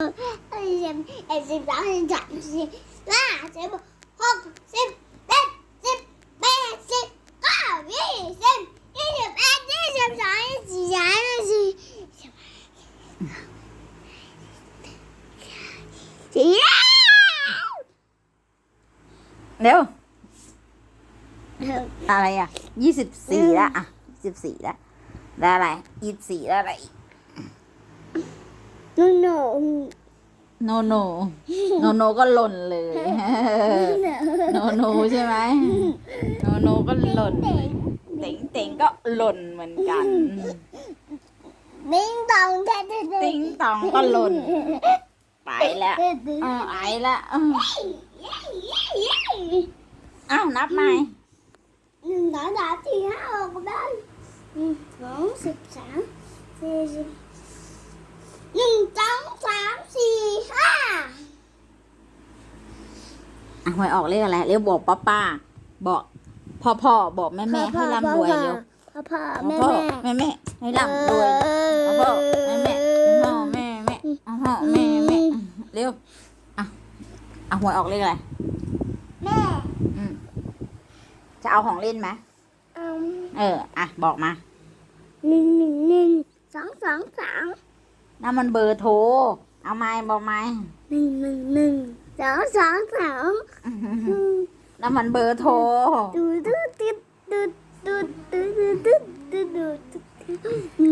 เอ็ดเอ็ดสิบสองสิบสามสิบห้าสิบหกสิบเจ็ดสิบแปดสิบเก้ายี่สิบยี่สิบเอ็ดยี่สิบสองยี่สิบสามยี่สิบสี่เร็วอะไรอะยี่สิบสี่ละอะยี่สิบสี่ละได้อะไรยี่สิบสี่ได้อะไรอีก หนูหนูโนโนโนโนก็หล่นเลย โนโนใช่ไหมโนโนก็หล่นเต็งเต็งก็หล่นเหมือนกัน Ding dong thế thế thế ติ๊งตองก็หล่นไปแล้วเออไอละเอออ้าวนับใหม่ Đừng đã đã thì hả con đó Bốn sịp sẵn Thì sịp Đừng อะหวยออกเลขอะไรเรียกบอกป้าป้าบอกพ่อพ่อบอกแม่แม่ให้ร่ำรวยเร็วพ่อพ่อพ่อแม่พ่อแม่แม่แม่ให้ร่ำรวยพ่อพ่อแม่แม่พ่อแม่แม่พ่อแม่แม่เร็วอะอะหวยออกเลขอะไรแม่อืมจะเอาของเล่นไหมเอาเอออะบอกมาหนึ่งหนึ่งหนึ่งสองสองสองนั่นมันเบอร์โทรเอาไหมบอกไหมหนึ่งหนึ่งหนึ่ง สองสองสองน้ำมันเบอร์โทร ดูดูติดดูดูดูดูดูดูดูดูดู